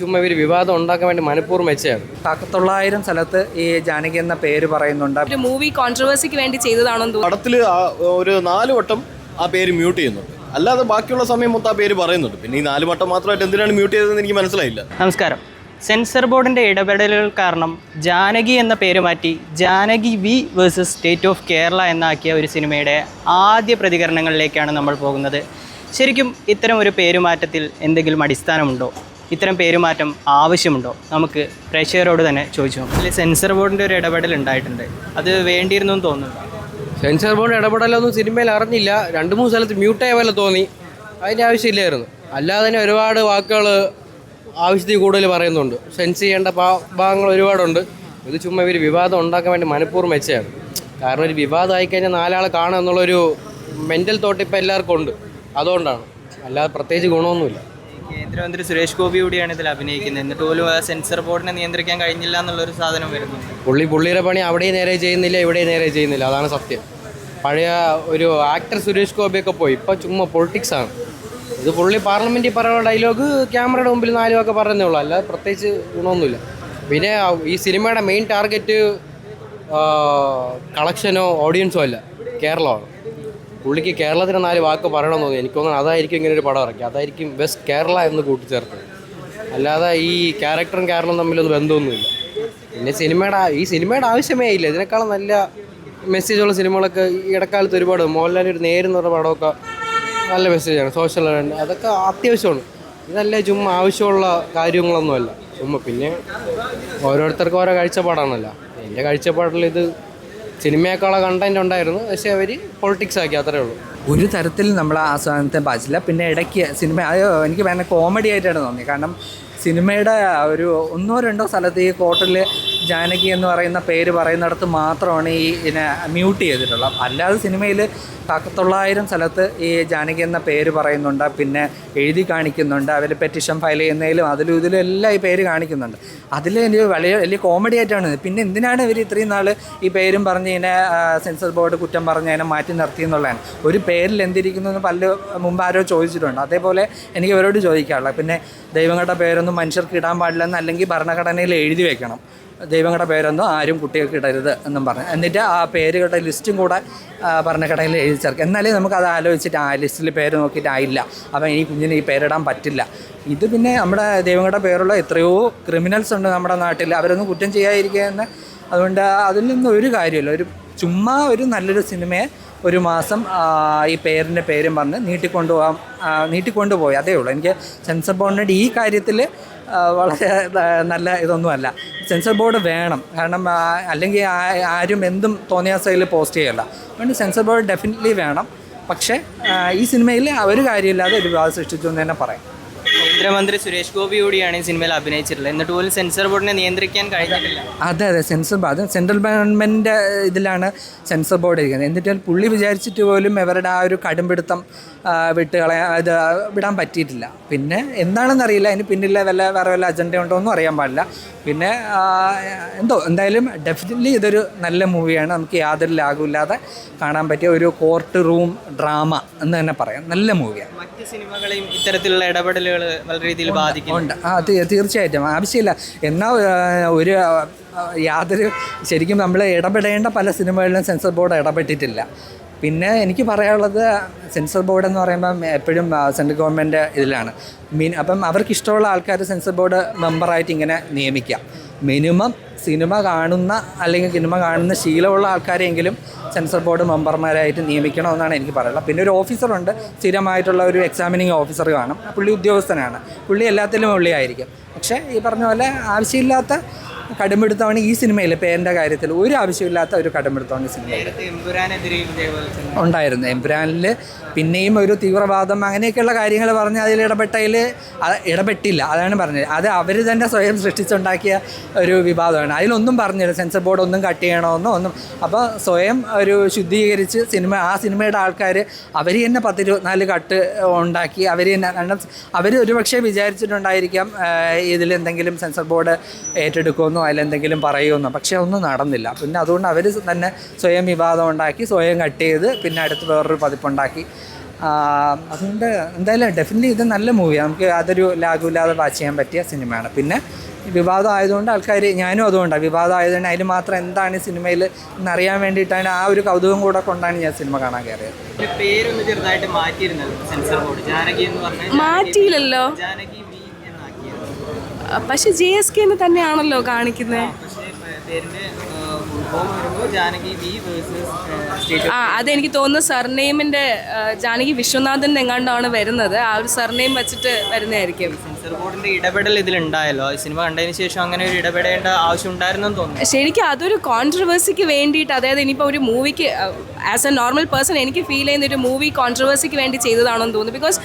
ചുമ്മാ ഇവർ വിവാദം ഉണ്ടാക്കാൻ വേണ്ടി മനഃപൂർവം വെച്ചതാണ്. തൊള്ളായിരം സ്ഥലത്ത് ഈ ജാനകി എന്ന പേര് പറയുന്നുണ്ട്. ഒരു മൂവി കോൺട്രവേഴ്സിക്ക് വേണ്ടി ചെയ്തതാണെന്ന് തോന്നുന്നു. പടത്തിൽ ഒരു നാല് വട്ടം ആ പേര് മ്യൂട്ട് ചെയ്യുന്നുണ്ട്. അല്ലാതെ ബാക്കിയുള്ള സമയം മൊത്തം ആ പേര് പറയുന്നുണ്ട്. പിന്നെ ഈ നാല് വട്ടം മാത്രമായിട്ട് എന്തിനാണ് മ്യൂട്ട് ചെയ്തതെന്ന് എനിക്ക് മനസ്സിലായില്ല. നമസ്കാരം. സെൻസർ ബോർഡിന്റെ ഇടപെടലുകൾ കാരണം ജാനകി എന്ന പേര് മാറ്റി Janaki V versus state of Kerala എന്നാക്കിയ ഒരു സിനിമയുടെ ആദ്യ പ്രതികരണങ്ങളിലേക്കാണ് നമ്മൾ പോകുന്നത്. ശരിക്കും ഇത്തരം ഒരു പേരുമാറ്റത്തിൽ എന്തെങ്കിലും അടിസ്ഥാനമുണ്ടോ? ഇത്തരം പേരുമാറ്റം ആവശ്യമുണ്ടോ? നമുക്ക് പ്രേക്ഷകരോട് തന്നെ ചോദിച്ചു അല്ലെങ്കിൽ സെൻസർ ബോർഡിന്റെ ഒരു ഇടപെടൽ ഉണ്ടായിട്ടുണ്ട്. അത് വേണ്ടിയിരുന്നു എന്ന് തോന്നുന്നു സെൻസർ ബോർഡ് ഇടപെടലൊന്നും സിനിമയിൽ അറിഞ്ഞില്ല. രണ്ട് മൂന്ന് സ്ഥലത്ത് മ്യൂട്ടായ പോലെ തോന്നി. അതിന്റെ ആവശ്യമില്ലായിരുന്നു. അല്ലാതെ തന്നെ ഒരുപാട് വാക്കുകൾ ആവശ്യത്തിൽ കൂടുതൽ പറയുന്നുണ്ട്. സെൻസ് ചെയ്യേണ്ട ഭാഗങ്ങൾ ഒരുപാടുണ്ട്. ഇത് ചുമ്മാ ഇവർ വിവാദം ഉണ്ടാക്കാൻ വേണ്ടി മനഃപൂർവം വെച്ചതാണ്. കാരണം ഒരു വിവാദം ആയിക്കഴിഞ്ഞാൽ നാലാളെ കാണുക എന്നുള്ളൊരു മെന്റൽ തോട്ട് ഇപ്പോൾ എല്ലാവർക്കും ഉണ്ട്. അതുകൊണ്ടാണ്. അല്ലാതെ പ്രത്യേകിച്ച് ഗുണമൊന്നുമില്ല. കേന്ദ്രമന്ത്രി സുരേഷ് ഗോപി കൂടിയാണ് ഇതിൽ അഭിനയിക്കുന്നത്. എന്നിട്ട് പോലും ആ സെൻസർ ബോർഡിനെ നിയന്ത്രിക്കാൻ കഴിഞ്ഞില്ല എന്നുള്ളൊരു സാധനം വരുന്നുണ്ട്. പുള്ളി പുള്ളിയുടെ പണി അവിടെയും നേരെ ചെയ്യുന്നില്ല ഇവിടെയും നേരെ ചെയ്യുന്നില്ല. അതാണ് സത്യം. പഴയ ഒരു ആക്ടർ സുരേഷ് ഗോപിയൊക്കെ പോയി. ഇപ്പം ചുമ്മാ പൊളിറ്റിക്സ് ആണ്. ഇത് പുള്ളി പാർലമെന്റിൽ പറയുന്ന ഡയലോഗ് ക്യാമറയുടെ മുമ്പിൽ നാലും ഒക്കെ പറയുന്നേ ഉള്ളൂ. അല്ലാതെ പ്രത്യേകിച്ച് ഗുണമൊന്നുമില്ല. പിന്നെ ഈ സിനിമയുടെ മെയിൻ ടാർഗറ്റ് കളക്ഷനോ ഓഡിയൻസോ അല്ല. കേരളമാണ്. പുള്ളിക്ക് കേരളത്തിന് നാല് വാക്ക് പറയണമെന്ന് തോന്നി എനിക്ക് തോന്നുന്നു അതായിരിക്കും ഇങ്ങനെ ഒരു പടം ഇറക്കി അതായിരിക്കും ബെസ്റ്റ് കേരള എന്ന് കൂട്ടിച്ചേർത്തത്. അല്ലാതെ ഈ ക്യാരക്ടറും കേരളം തമ്മിലൊന്നും ബന്ധമൊന്നുമില്ല. പിന്നെ സിനിമയുടെ ഈ സിനിമയുടെ ആവശ്യമേ ഇല്ല. ഇതിനേക്കാളും നല്ല മെസ്സേജുള്ള സിനിമകളൊക്കെ ഈ ഇടക്കാലത്ത് ഒരുപാട് മോഹൻലാൽ ഒരു നേരെന്ന് പറഞ്ഞ പടമൊക്കെ നല്ല മെസ്സേജാണ് സോഷ്യൽ അതൊക്കെ അത്യാവശ്യമാണ്. ഇതല്ല ചുമ്മാ ആവശ്യമുള്ള കാര്യങ്ങളൊന്നുമല്ല. ചുമ്മാ പിന്നെ ഓരോരുത്തർക്കും ഓരോ കാഴ്ചപ്പാടാണല്ലോ. എന്റെ കാഴ്ചപ്പാടിൽ ഇത് സിനിമയേക്കാളെ കണ്ടന്റ് ഉണ്ടായിരുന്നു. പക്ഷേ അവർ പൊളിറ്റിക്സ് ആക്കി അത്രേ ഉള്ളൂ. ഒരു തരത്തിൽ നമ്മൾ ആ സാധനത്തെ ബാധിച്ചില്ല പിന്നെ ഇടയ്ക്ക് സിനിമ അത് എനിക്ക് വേണ്ട കോമഡി ആയിട്ടാണ് തോന്നിയത്. കാരണം സിനിമയുടെ ഒരു ഒന്നോ രണ്ടോ സ്ഥലത്ത് ഈ കോട്ടിൽ ജാനകി എന്ന് പറയുന്ന പേര് പറയുന്നിടത്ത് മാത്രമാണ് ഈ ഇതിനെ മ്യൂട്ട് ചെയ്തിട്ടുള്ളത്. അല്ലാതെ സിനിമയിൽ തൊള്ളായിരം സ്ഥലത്ത് ഈ ജാനകി എന്ന പേര് പറയുന്നുണ്ട് പിന്നെ എഴുതി കാണിക്കുന്നുണ്ട് അവർ പെറ്റിഷൻ ഫയൽ ചെയ്യുന്നതിലും അതിലും ഇതിലും എല്ലാം ഈ പേര് കാണിക്കുന്നുണ്ട്. അതിൽ എനിക്ക് വലിയ വലിയ കോമഡി ആയിട്ടാണ് പിന്നെ എന്തിനാണ് ഇവർ ഇത്രയും നാൾ ഈ പേരും പറഞ്ഞ് ഇതിനെ സെൻസർ ബോർഡ് കുറ്റം പറഞ്ഞ് അതിനെ മാറ്റി നിർത്തി എന്നുള്ളതാണ്. ഒരു പേരിൽ എന്തിരിക്കുന്നു എന്ന് പല മുമ്പ് ആരോ ചോദിച്ചിട്ടുണ്ട്. അതേപോലെ എനിക്ക് ഇവരോട് ചോദിക്കാറുള്ളത് പിന്നെ ദൈവങ്ങളുടെ പേരൊന്നും മനുഷ്യർക്ക് ഇടാൻ പാടില്ലെന്ന് അല്ലെങ്കിൽ ഭരണഘടനയിൽ എഴുതി വെക്കണം. ദൈവങ്ങളുടെ പേരൊന്നും ആരും കുട്ടികൾക്ക് ഇടരുത് എന്നും പറഞ്ഞു. എന്നിട്ട് ആ പേരുകളുടെ ലിസ്റ്റും കൂടെ ഭരണഘടനയിൽ എഴുതി ചേർക്കുക. എന്നാലേ നമുക്ക് അത് ആലോചിച്ചിട്ട് ആ ലിസ്റ്റിൽ പേര് നോക്കിയിട്ട് ആയില്ല അപ്പം ഈ കുഞ്ഞിന് ഈ പേരിടാൻ പറ്റില്ല. ഇത് പിന്നെ നമ്മുടെ ദൈവങ്ങളുടെ പേരുള്ള എത്രയോ ക്രിമിനൽസ് ഉണ്ട് നമ്മുടെ നാട്ടിൽ. അവരൊന്നും കുറ്റം ചെയ്യാതിരിക്കുക എന്ന് അതുകൊണ്ട് അതിൽ നിന്നും ഒരു കാര്യമില്ല. ഒരു ചുമ്മാ ഒരു നല്ലൊരു സിനിമയെ ഒരു മാസം ഈ പേരിന്റെ പേരും പറഞ്ഞ് നീട്ടിക്കൊണ്ടുപോകാം നീട്ടിക്കൊണ്ടു നീട്ടിക്കൊണ്ടുപോയി അതേ ഉള്ളൂ. എനിക്ക് സെൻസർ ബോർഡിന്റെ ഈ കാര്യത്തിൽ വളരെ നല്ല ഇതൊന്നുമല്ല. സെൻസർ ബോർഡ് വേണം. കാരണം അല്ലെങ്കിൽ ആരും എന്തും തോന്നിയാസയിൽ പോസ്റ്റ് ചെയ്യല്ല. അതുകൊണ്ട് സെൻസർ ബോർഡ് ഡെഫിനറ്റ്ലി വേണം. പക്ഷേ ഈ സിനിമയിൽ ഒരു കാര്യമില്ലാതെ ഒരു വിവാദം സൃഷ്ടിച്ചു എന്ന് തന്നെ പറയാം. കേന്ദ്രമന്ത്രി സുരേഷ് ഗോപി കൂടിയാണ് ഈ സിനിമയിൽ അഭിനയിച്ചിട്ടുള്ളത്. എന്നിട്ട് പോലും സെൻസർ ബോർഡിനെ നിയന്ത്രിക്കാൻ കഴിഞ്ഞിട്ടില്ല. അതെ അതെ സെൻസർ ബോർഡ് അത് സെൻട്രൽ ഗവൺമെന്റിന്റെ ഇതിലാണ് സെൻസർ ബോർഡ് ഇരിക്കുന്നത്. എന്നിട്ട് പുള്ളി വിചാരിച്ചിട്ട് പോലും അവരുടെ ആ ഒരു കടുംപിടുത്തം വിട്ട് കളയാൻ ഇത് വിടാൻ പറ്റിയിട്ടില്ല. പിന്നെ എന്താണെന്ന് അറിയില്ല. അതിന് പിന്നിലെ വല്ല വേറെ വല്ല അജണ്ട ഉണ്ടോ എന്നും അറിയാൻ പാടില്ല. പിന്നെ എന്തോ എന്തായാലും ഡെഫിനറ്റ്ലി ഇതൊരു നല്ല മൂവിയാണ് നമുക്ക് യാതൊരു ലാഗുമില്ലാതെ കാണാൻ പറ്റിയ ഒരു കോർട്ട് റൂം ഡ്രാമ എന്ന് തന്നെ പറയാം. നല്ല മൂവിയാണ് മറ്റ് സിനിമകളെയും ഇത്തരത്തിലുള്ള ഇടപെടലുകൾ വളരെ രീതിയിൽ ബാധിക്കുന്നുണ്ട് ആ തീർച്ചയായിട്ടും. ആവശ്യമില്ല. എന്നാൽ ഒരു യാതൊരു ശരിക്കും നമ്മൾ ഇടപെടേണ്ട പല സിനിമകളിലും സെൻസർ ബോർഡ് ഇടപെട്ടിട്ടില്ല. പിന്നെ എനിക്ക് പറയാനുള്ളത് സെൻസർ ബോർഡ് എന്ന് പറയുമ്പം എപ്പോഴും സെൻട്രൽ ഗവൺമെന്റ് ഇതിലാണ്. മീൻ അപ്പം അവർക്ക് ഇഷ്ടമുള്ള ആൾക്കാർ സെൻസർ ബോർഡ് മെമ്പറായിട്ട് ഇങ്ങനെ നിയമിക്കാം. മിനിമം സിനിമ കാണുന്ന അല്ലെങ്കിൽ സിനിമ കാണുന്ന ശീലമുള്ള ആൾക്കാരെങ്കിലും സെൻസർ ബോർഡ് മെമ്പർമാരായിട്ട് നിയമിക്കണമെന്നാണ് എനിക്ക് പറയുള്ളത് പിന്നെ ഒരു ഓഫീസറുണ്ട്. സ്ഥിരമായിട്ടുള്ള ഒരു എക്സാമിനിങ് ഓഫീസർ കാണും. പുള്ളി ഉദ്യോഗസ്ഥനാണ്. പുള്ളി എല്ലാത്തിലും പുള്ളിയായിരിക്കും പക്ഷേ ഈ പറഞ്ഞ പോലെ ആവശ്യമില്ലാത്ത കടുംപിടുത്തമാണ് ഈ സിനിമയിൽ പേരിന്റെ കാര്യത്തിൽ ഒരു ആവശ്യമില്ലാത്ത ഒരു കടുംപിടുത്തമാണ് ഈ ഇതേപോലെ ഉണ്ടായിരുന്നു. എംബ്രാനിൽ പിന്നെയും ഒരു തീവ്രവാദം അങ്ങനെയൊക്കെയുള്ള കാര്യങ്ങൾ പറഞ്ഞ് അതിൽ ഇടപെട്ടതിൽ ഇടപെട്ടില്ല. അതാണ് പറഞ്ഞത്. അത് അവർ തന്നെ സ്വയം സൃഷ്ടിച്ചുണ്ടാക്കിയ ഒരു വിവാദമാണ് അതിലൊന്നും പറഞ്ഞില്ല. സെൻസർ ബോർഡ് ഒന്നും കട്ട് ചെയ്യണമെന്നോ ഒന്നും. അപ്പോൾ സ്വയം ഒരു ശുദ്ധീകരിച്ച് സിനിമ ആ സിനിമയുടെ ആൾക്കാർ അവർ തന്നെ പത്തിരുപത്തിനാല് കട്ട് ഉണ്ടാക്കി അവർ തന്നെ കാരണം അവർ ഒരുപക്ഷെ വിചാരിച്ചിട്ടുണ്ടായിരിക്കാം ഇതിൽ എന്തെങ്കിലും സെൻസർ ബോർഡ് ഏറ്റെടുക്കുമെന്നോ അതിലെന്തെങ്കിലും പറയുമെന്നോ പക്ഷെ ഒന്നും നടന്നില്ല. പിന്നെ അതുകൊണ്ട് അവർ തന്നെ സ്വയം വിവാദം ഉണ്ടാക്കി സ്വയം കട്ട് ചെയ്ത് പിന്നെ അടുത്ത് വേറൊരു പതിപ്പുണ്ടാക്കി. അതുകൊണ്ട് എന്തായാലും ഡെഫിനറ്റ്ലി ഇത് നല്ല മൂവിയാണ് നമുക്ക് അതൊരു ലാഗുമില്ലാതെ വാച്ച് ചെയ്യാൻ പറ്റിയ സിനിമയാണ്. പിന്നെ വിവാദം ആയതുകൊണ്ട് ആൾക്കാർ ഞാനും അതുകൊണ്ടാണ് വിവാദം ആയതുകൊണ്ട് അതിന് മാത്രം എന്താണ് ഈ സിനിമയിൽ എന്നറിയാൻ വേണ്ടിയിട്ടാണ് ആ ഒരു കൗതുകം കൂടെ കൊണ്ടാണ് ഞാൻ സിനിമ കാണാൻ കയറിയത്. ഇതിന്റെ പക്ഷെ ജെ എസ് കെ എന്ന് തന്നെയാണല്ലോ കാണിക്കുന്നത് ആ അതെനിക്ക് തോന്നുന്നു സർനെയിമിന്റെ ജാനകി വിശ്വനാഥൻ എങ്ങാണ്ടാണ് വരുന്നത്. ആ ഒരു സർനെയിം വെച്ചിട്ട് വരുന്നതായിരിക്കും. സെൻസർ ബോർഡിന്റെ ഇടപെടൽ ഇതിലുണ്ടായല്ലോ. സിനിമ കണ്ടതിന് ശേഷം അങ്ങനെ ഒരു ഇടപെടേണ്ട ആവശ്യം ഉണ്ടായിരുന്നെന്ന് തോന്നുന്നു. ശരിക്കും അതൊരു കോൺട്രവേഴ്സിക്ക് വേണ്ടിയിട്ട് അതായത് ഇനിയിപ്പോൾ ഒരു മൂവിക്ക് ആസ് എ നോർമൽ പേഴ്സൺ എനിക്ക് ഫീൽ ചെയ്യുന്ന ഒരു മൂവി കോൺട്രവേഴ്സിക്ക് വേണ്ടി ചെയ്തതാണെന്ന് തോന്നുന്നു. ബിക്കോസ്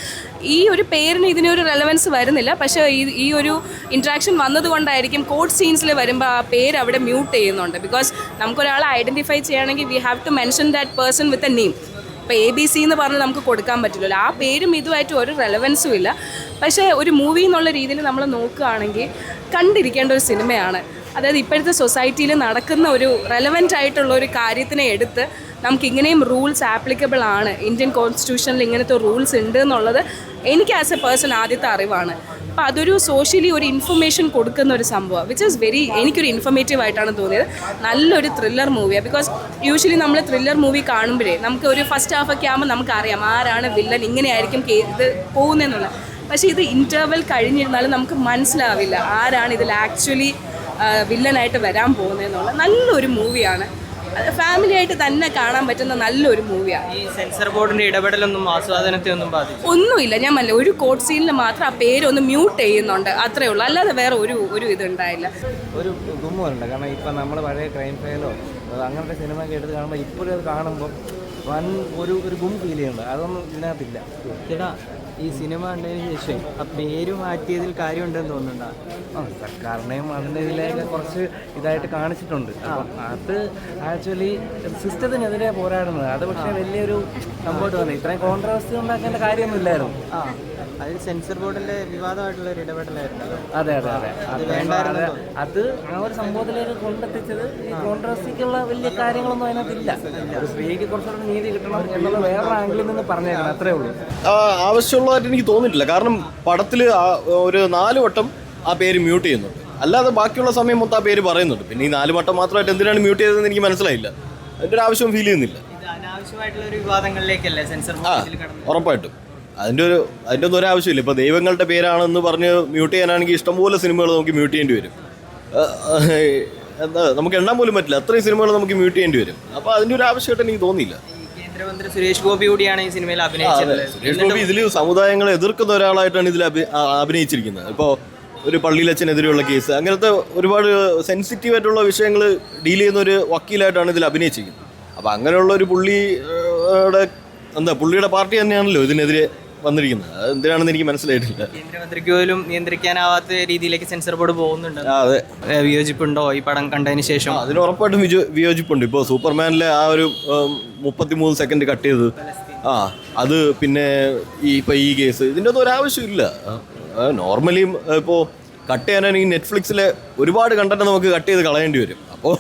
ഈ ഒരു പേരിന് ഇതിനൊരു റെലവൻസ് വരുന്നില്ല. പക്ഷേ ഈ ഈ ഒരു ഇൻട്രാക്ഷൻ വന്നതുകൊണ്ടായിരിക്കും കോഡ് സീൻസിൽ വരുമ്പോൾ ആ പേര് അവിടെ മ്യൂട്ട് ചെയ്യുന്നുണ്ട്. ബിക്കോസ് നമുക്കൊരാളെ ഐഡന്റിഫൈ ചെയ്യണമെങ്കിൽ we have to mention that person with a name ഇപ്പോൾ എ ബി സി എന്ന് പറഞ്ഞ് നമുക്ക് കൊടുക്കാൻ പറ്റില്ലല്ലോ. ആ പേരും ഇതുമായിട്ട് ഒരു റെലവൻസും ഇല്ല. പക്ഷേ ഒരു മൂവി എന്നുള്ള രീതിയിൽ നമ്മൾ നോക്കുകയാണെങ്കിൽ കണ്ടിരിക്കേണ്ട ഒരു സിനിമയാണ്. അതായത് ഇപ്പോഴത്തെ സൊസൈറ്റിയിൽ നടക്കുന്ന ഒരു റെലവന്റ് ആയിട്ടുള്ള ഒരു കാര്യത്തിനെ എടുത്ത് നമുക്ക് ഇങ്ങനെയും റൂൾസ് ആപ്ലിക്കബിൾ ആണ്. ഇന്ത്യൻ കോൺസ്റ്റിറ്റ്യൂഷനിൽ ഇങ്ങനത്തെ റൂൾസ് ഉണ്ട് എന്നുള്ളത് എനിക്ക് ആസ് എ പേഴ്സൺ ആദ്യത്തെ അറിവാണ്. അപ്പോൾ അതൊരു സോഷ്യലി ഒരു ഇൻഫർമേഷൻ കൊടുക്കുന്ന ഒരു സംഭവം വിച്ച് ഈസ് വെരി എനിക്കൊരു ഇൻഫർമേറ്റീവ് ആയിട്ടാണ് തോന്നിയത്. നല്ലൊരു ത്രില്ലർ മൂവിയാണ് ബിക്കോസ് യൂഷ്വലി നമ്മൾ ത്രില്ലർ മൂവി കാണുമ്പോഴേ നമുക്ക് ഒരു ഫസ്റ്റ് ഹാഫ് ഒക്കെ ആകുമ്പോൾ നമുക്കറിയാം ആരാണ് വില്ലൻ ഇങ്ങനെയായിരിക്കും ഇത് പോകുന്നതെന്നുള്ളത് പക്ഷേ ഇത് ഇന്റർവെൽ കഴിഞ്ഞിരുന്നാലും നമുക്ക് മനസ്സിലാവില്ല ആരാണ് ഇതിൽ ആക്ച്വലി വില്ലനായിട്ട് വരാൻ പോകുന്നതെന്നുള്ള നല്ലൊരു മൂവിയാണ് ഫാമിലി ആയിട്ട് തന്നെ കാണാൻ പറ്റുന്ന നല്ലൊരു മൂവിയാണ് ഈ സെൻസർ ബോർഡിന്റെ ഇടപെടലൊന്നും ആസ്വാദനത്തെ ഒന്നും ബാധിക്കും ഒന്നുമില്ല. ഞാൻ മല്ല ഒരു കോട്ട് സീനിൽ മാത്രം ആ പേര് ഒന്ന് മ്യൂട്ട് ചെയ്യുന്നുണ്ട്. അത്രേ ഉള്ളൂ. അല്ലാതെ വേറെ ഒരു ഒരു ഇതുണ്ടായില്ല. ഒരു ഗുമ്മുണ്ട് കാരണം ഇപ്പം നമ്മൾ പഴയ ക്രൈം ഫയലോ അങ്ങനത്തെ സിനിമ ഒക്കെ എടുത്ത് കാണുമ്പോൾ ഇപ്പോഴും അത് കാണുമ്പോൾ വൻ ഒരു ഒരു ഗും ഫീൽ ചെയ്യുന്നുണ്ട്. അതൊന്നും ഇതിനകത്തില്ല. ചേട്ടാ ഈ സിനിമ കണ്ടതിന് ശേഷം ആ പേര് മാറ്റിയതിൽ കാര്യമുണ്ടെന്ന് തോന്നുന്നുണ്ടോ? ആ സർക്കാരിനെയും അതിന്റെ ഇതിലേക്ക് കുറച്ച് ഇതായിട്ട് കാണിച്ചിട്ടുണ്ട്. അപ്പം അത് ആക്ച്വലി സിസ്റ്റത്തിനെതിരെ പോരാടുന്നത്. അത് പക്ഷേ വലിയൊരു സംഭവമായിട്ട് വന്നത് ഇത്രയും കോൺട്രവേഴ്സി ഉണ്ടാക്കേണ്ട കാര്യമൊന്നുമില്ലായിരുന്നു. ആ. അതിൽ സെൻസർ ബോർഡിന്റെ വിവാദമായിട്ടുള്ള ഒരു ഇടപെടലായിരുന്നല്ലോ അതെ. അതെ അതെ അത്. അത് അത് ആ ഒരു സംഭവത്തിലേക്ക് കൊണ്ടെത്തിച്ചത് ഈ കോൺട്രവേഴ്സിക്കുള്ള വലിയ കാര്യങ്ങളൊന്നും അതിനകത്തില്ല. ഒരു സ്ത്രീക്ക് കുറച്ചുകൂടെ നീതി കിട്ടണം എന്നുള്ള വേറൊരു ആംഗിളിൽ നിന്ന് പറഞ്ഞേക്കണം. അത്രേ ഉള്ളൂ. ആ, ആവശ്യമുള്ളതായിട്ട് എനിക്ക് തോന്നിയിട്ടില്ല. കാരണം പടത്തിൽ ഒരു നാല് വട്ടം ആ പേര് മ്യൂട്ട് ചെയ്യുന്നുണ്ട്. അല്ലാതെ ബാക്കിയുള്ള സമയം മൊത്തം ആ പേര് പറയുന്നുണ്ട്. പിന്നെ ഈ നാല് വട്ടം മാത്രമായിട്ട് എന്തിനാണ് മ്യൂട്ട് ചെയ്തതെന്ന് എനിക്ക് മനസ്സിലായില്ല. അതിന്റെ ഒരു ആവശ്യം ഫീൽ ചെയ്യുന്നില്ല. ആ ഉറപ്പായിട്ടും. അതിന്റെ ഒരു അതിന്റെ ഒന്നും ഒരു ആവശ്യമില്ല. ഇപ്പോൾ ദൈവങ്ങളുടെ പേരാണെന്ന് പറഞ്ഞ് മ്യൂട്ട് ചെയ്യാനാണെങ്കിൽ ഇഷ്ടംപോലെ സിനിമകൾ നമുക്ക് മ്യൂട്ട് ചെയ്യേണ്ടി വരും. എന്താ നമുക്ക് എണ്ണാൻ പോലും പറ്റില്ല. അത്രയും സിനിമകൾ നമുക്ക് മ്യൂട്ട് ചെയ്യേണ്ടി വരും. അപ്പോൾ അതിന്റെ ഒരു ആവശ്യമായിട്ട് എനിക്ക് തോന്നിയില്ല. കേന്ദ്രമന്ത്രി സുരേഷ് ഗോപി കൂടിയാണ് ഈ സിനിമയിൽ അഭിനയിച്ചത് സുരേഷ് ഗോപി ഇതിൽ സമുദായങ്ങളെ എതിർക്കുന്ന ഒരാളായിട്ടാണ് ഇതിൽ അഭിനയിച്ചിരിക്കുന്നത്. ഇപ്പോൾ ഒരു പള്ളിയിലച്ഛനെതിരെയുള്ള കേസ് അങ്ങനത്തെ ഒരുപാട് സെൻസിറ്റീവ് ആയിട്ടുള്ള വിഷയങ്ങൾ ഡീൽ ചെയ്യുന്ന ഒരു വക്കീലായിട്ടാണ് ഇതിൽ അഭിനയിച്ചിരിക്കുന്നത്. അപ്പോൾ അങ്ങനെയുള്ള ഒരു പുള്ളിയുടെ എന്താ പുള്ളിയുടെ പാർട്ടി തന്നെയാണല്ലോ ഇതിനെതിരെ വന്നിരിക്കുന്നത്. അത് എന്തിനാണെന്ന് എനിക്ക് മനസ്സിലായിട്ടില്ല. കേന്ദ്രമന്ത്രിക്ക് പോലും നിയന്ത്രിക്കാനാവാത്ത രീതിയിലേക്ക് സെൻസർ ബോർഡ് പോകുന്നുണ്ട്. അതെ. ഏ, വിയോജിപ്പുണ്ടോ ഈ പടം കണ്ടതിന് ശേഷം? അതിന് ഉറപ്പായിട്ടും വിജോ വിയോജിപ്പുണ്ട്. ഇപ്പോൾ സൂപ്പർമാനിലെ ആ ഒരു മുപ്പത്തിമൂന്ന് സെക്കൻഡ് കട്ട് ചെയ്തത്. ആ അത് പിന്നെ ഈ ഇപ്പോൾ ഈ കേസ് ഇതിന്റെ ഒന്നും ഒരാവശ്യമില്ല നോർമലി ഇപ്പോൾ കട്ട് ചെയ്യാനാണെങ്കിൽ നെറ്റ്ഫ്ലിക്സിലെ ഒരുപാട് കണ്ടന്റ് നമുക്ക് കട്ട് ചെയ്ത് കളയേണ്ടി വരും. അപ്പോൾ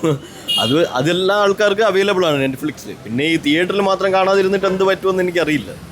അത് അതെല്ലാ ആൾക്കാർക്ക് അവൈലബിൾ ആണ് നെറ്റ്ഫ്ലിക്സിൽ പിന്നെ ഈ തിയേറ്ററിൽ മാത്രം കാണാതിരുന്നിട്ട് എന്ത് പറ്റുമെന്ന് എനിക്കറിയില്ല.